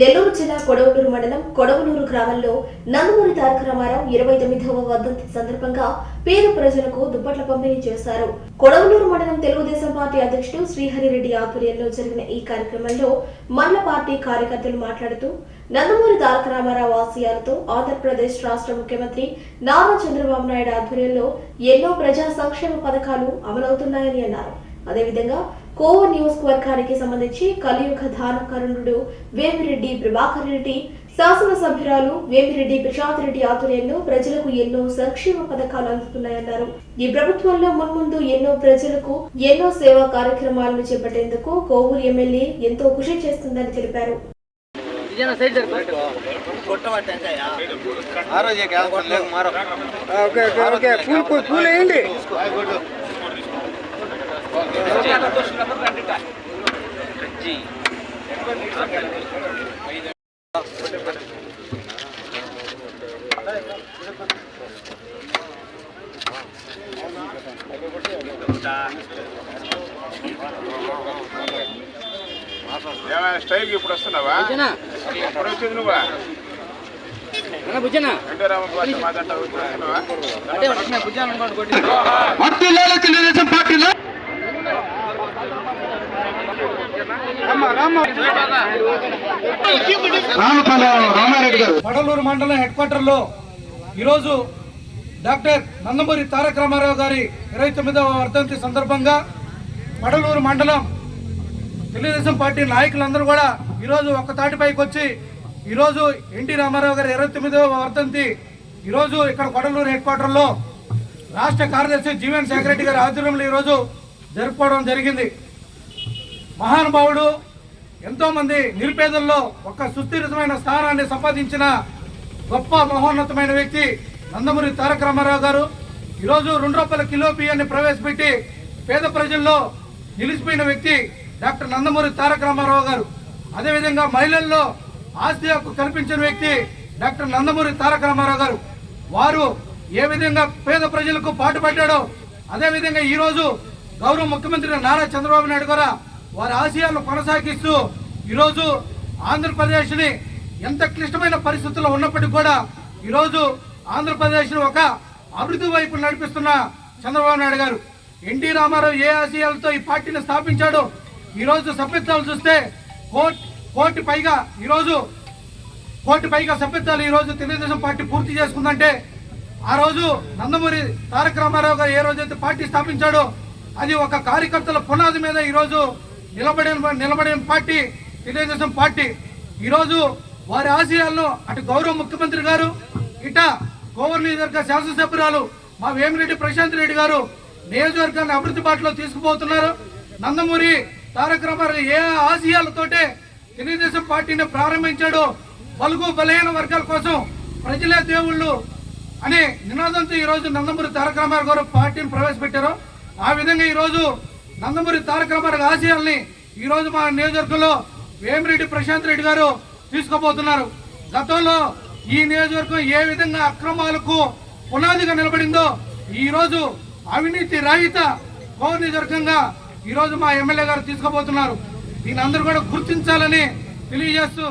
నెల్లూరు జిల్లా కొడవలూరు మండలం కొడవలూరు గ్రామంలో నందమూరి తారక రామారావు ఇరవై తొమ్మిదవ వర్ధంతి సందర్భంగా పేద ప్రజలకు దుప్పట్ల పంపిణీ చేశారు. కొడవలూరు మండలం తెలుగుదేశం పార్టీ అధ్యక్షుడు శ్రీహరిరెడ్డి ఆధ్వర్యంలో జరిగిన ఈ కార్యక్రమంలో మండల పార్టీ కార్యకర్తలు మాట్లాడుతూ నందమూరి తారక రామారావు ఆశయాలతో ఆంధ్రప్రదేశ్ రాష్ట్ర ముఖ్యమంత్రి నారా చంద్రబాబు నాయుడు ఆధ్వర్యంలో ఎన్నో ప్రజా సంక్షేమ పథకాలు అమలవుతున్నాయని అన్నారు. అదేవిధంగా కోవ నియోజకవర్గానికి సంబంధించి కలియుగ దానకరుణుడు వేమిరెడ్డి ప్రభాకర్ రెడ్డి శాసనసభ్యురాలు వేమిరెడ్డి ప్రశాంత్ రెడ్డి ఆధ్వర్యంలో ప్రజలకు ఎన్నో సంక్షేమ పథకాలు అందుతున్నాయన్నారు. ఈ ప్రభుత్వంలో మున్ముందు ఎన్నో ప్రజలకు ఎన్నో సేవా కార్యక్రమాలను చేపట్టేందుకు కోవూరు ఎమ్మెల్యే ఎంతో కృషి చేస్తుందని తెలిపారు. ఆ రోజే ఏమైనా స్టైల్కి ఇప్పుడు వస్తున్నావా? ఎప్పుడు వచ్చేది నువ్వా? తెలుగుదేశం పార్టీలో రామారెడ్డి గారు. మండలం హెడ్ క్వార్టర్లో ఈరోజు డాక్టర్ నందమూరి తారక రామారావు గారి ఇరవై తొమ్మిదవ వర్ధంతి సందర్భంగా వడలూరు మండలం తెలుగుదేశం పార్టీ నాయకులందరూ కూడా ఈరోజు ఒక్క తాటిపైకి వచ్చి ఈరోజు ఎన్టీ రామారావు గారి ఇరవై తొమ్మిదవ వర్ధంతి ఈరోజు ఇక్కడ కొడలూరు హెడ్ క్వార్టర్లో రాష్ట్ర కార్యదర్శి జీవన్ శేఖర్ రెడ్డి గారి ఆధ్వర్యంలో ఈరోజు జరుపుకోవడం జరిగింది. మహానుభావుడు ఎంతోమంది నిరుపేదల్లో ఒక సుస్థిరమైన స్థానాన్ని సంపాదించిన గొప్ప మహోన్నతమైన వ్యక్తి నందమూరి తారక రామారావు గారు ఈరోజు రెండు రూపాయల కిలో బియ్యాన్ని ప్రవేశపెట్టి పేద ప్రజల్లో నిలిచిపోయిన వ్యక్తి డాక్టర్ నందమూరి తారక రామారావు గారు. అదేవిధంగా మహిళల్లో ఆస్తి హక్కు కల్పించిన వ్యక్తి డాక్టర్ నందమూరి తారక రామారావు గారు. వారు ఏ విధంగా పేద ప్రజలకు పాటుపడ్డాడో అదేవిధంగా ఈరోజు గౌరవ ముఖ్యమంత్రి నారా చంద్రబాబు నాయుడు గారు వారి ఆశయాలను కొనసాగిస్తూ ఈరోజు ఆంధ్రప్రదేశ్ని ఎంత క్లిష్టమైన పరిస్థితుల్లో ఉన్నప్పటికీ కూడా ఈరోజు ఆంధ్రప్రదేశ్ను ఒక అభివృద్ధి వైపు నడిపిస్తున్న చంద్రబాబు నాయుడు గారు. ఎన్టీ రామారావు ఏ ఆశయాలతో ఈ పార్టీని స్థాపించాడో ఈరోజు సభ్యత్వాలు చూస్తే కోటి కోటి పైగా ఈరోజు కోటి పైగా సభ్యత్వాలు ఈరోజు తెలుగుదేశం పార్టీ పూర్తి చేసుకుందంటే ఆ రోజు నందమూరి తారక రామారావు గారు ఏ రోజైతే పార్టీ స్థాపించాడో అది ఒక కార్యకర్తల పునాది మీద ఈరోజు నిలబడిన నిలబడిన పార్టీ తెలుగుదేశం పార్టీ. ఈరోజు వారి ఆశయాలను అటు గౌరవ ముఖ్యమంత్రి గారు ఇట కోవర్ నియోజకవర్గ శాసనసభ్యురాలు మా వేమిరెడ్డి ప్రశాంత్ రెడ్డి గారు నియోజకవర్గాన్ని అభివృద్ధి బాటలో తీసుకుపోతున్నారు. నందమూరి తారక రామారావు ఏ ఆశయాలతోటే తెలుగుదేశం పార్టీని ప్రారంభించాడో బలుగు బలహీన వర్గాల కోసం ప్రజలే దేవుళ్ళు అనే నినాదంతో ఈ రోజు నందమూరి తారక రామారావు గారు పార్టీని ప్రవేశపెట్టారు. ఆ విధంగా ఈరోజు నందమూరి తారక రామారావు ఆశయాల్ని ఈరోజు మా నియోజకవర్గంలో వేమిరెడ్డి ప్రశాంత్ రెడ్డి గారు తీసుకోబోతున్నారు గతంలో ఈ నియోజకవర్గం ఏ విధంగా అక్రమాలకు పునాదిగా నిలబడిందో ఈరోజు అవినీతి రహిత పౌర నియోజకవర్గంగా ఈరోజు మా ఎమ్మెల్యే గారు తీసుకోబోతున్నారు దీని అందరూ కూడా గుర్తించాలని తెలియజేస్తూ